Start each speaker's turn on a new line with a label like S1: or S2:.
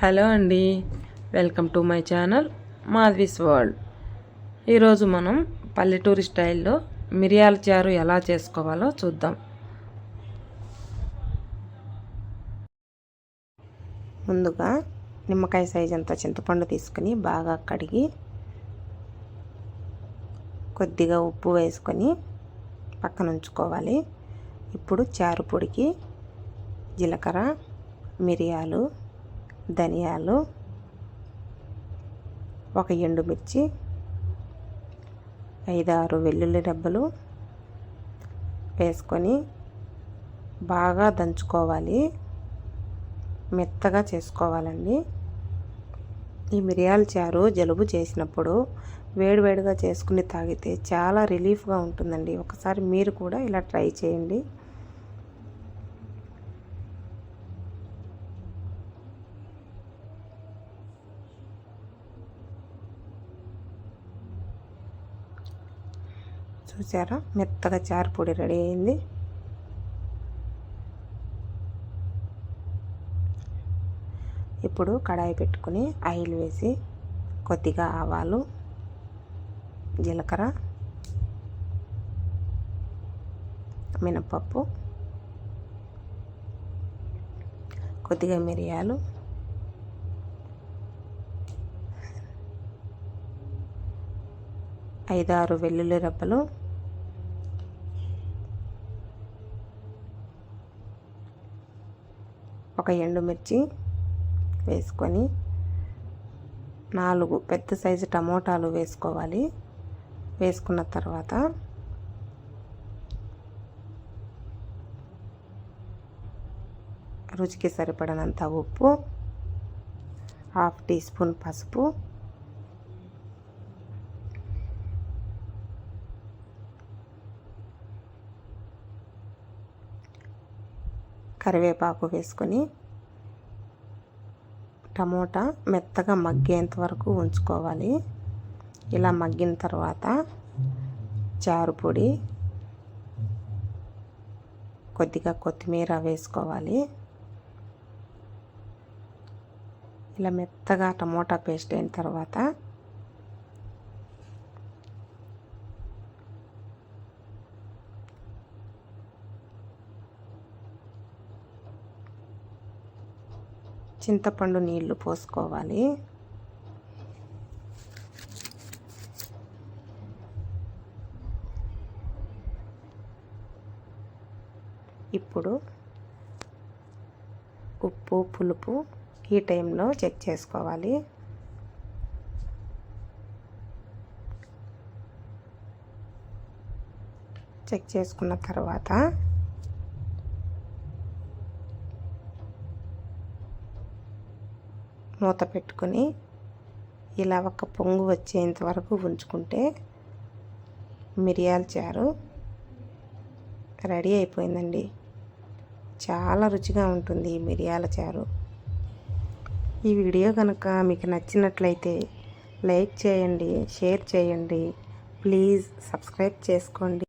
S1: Hello అండి welcome to my channel Madhavi's world. ఈరోజు మనం పల్లెటూరి స్టైల్లో మిరియాల చారు ఎలా చేసుకోవాలో చూద్దాం.
S2: ముందుగా నిమ్మకాయ సైజ్ అంత చింతపండు తీసుకుని బాగా కడిగి కొద్దిగా ఉప్పు వేసుకొని పక్కన ఉంచుకోవాలి ఇప్పుడు చారు పొడికి జీలకర్ర మిరియాలు ధనియాలు ఒక ఎండుమిర్చి ఐదారు వెల్లుల్లి రెబ్బలు వేసుకొని బాగా దంచుకోవాలి. మెత్తగా చేసుకోవాలండి. ఈ మిరియాల చారు జలుబు చేసినప్పుడు వేడివేడిగా చేసుకుని తాగితే చాలా రిలీఫ్గా ఉంటుందండి. ఒకసారి మీరు కూడా ఇలా ట్రై చేయండి. చూసారా? మెత్తగా చారుపొడి రెడీ అయింది. ఇప్పుడు కడాయి పెట్టుకుని ఆయిల్ వేసి కొద్దిగా ఆవాలు జీలకర్ర మినపప్పు కొద్దిగా మిరియాలు ఐదారు వెల్లుల్లి రెబ్బలు ఒక ఎండుమిర్చి వేసుకొని నాలుగు పెద్ద సైజు టమోటాలు వేసుకోవాలి. వేసుకున్న తర్వాత రుచికి సరిపడినంత ఉప్పు హాఫ్ టీ స్పూన్ పసుపు కరివేపాకు వేసుకొని టమోటా మెత్తగా మగ్గేంత వరకు ఉంచుకోవాలి. ఇలా మగ్గిన తర్వాత చారు పొడి కొద్దిగా కొత్తిమీర వేసుకోవాలి. ఇలా మెత్తగా టమోటా పేస్ట్ అయిన తర్వాత చింతపండు నీళ్ళు పోసుకోవాలి. ఇప్పుడు ఉప్పు పులుపు ఈ టైంలో చెక్ చేసుకోవాలి. చెక్ చేసుకున్న తర్వాత మూత పెట్టుకొని ఇలా ఒక పొంగు వచ్చేంత వరకు ఉంచుకుంటే మిరియాల చారు రెడీ అయిపోయిందండి. చాలా రుచిగా ఉంటుంది ఈ మిరియాల చారు. ఈ వీడియో కనుక మీకు నచ్చినట్లయితే లైక్ చేయండి షేర్ చేయండి. ప్లీజ్ సబ్స్క్రైబ్ చేసుకోండి.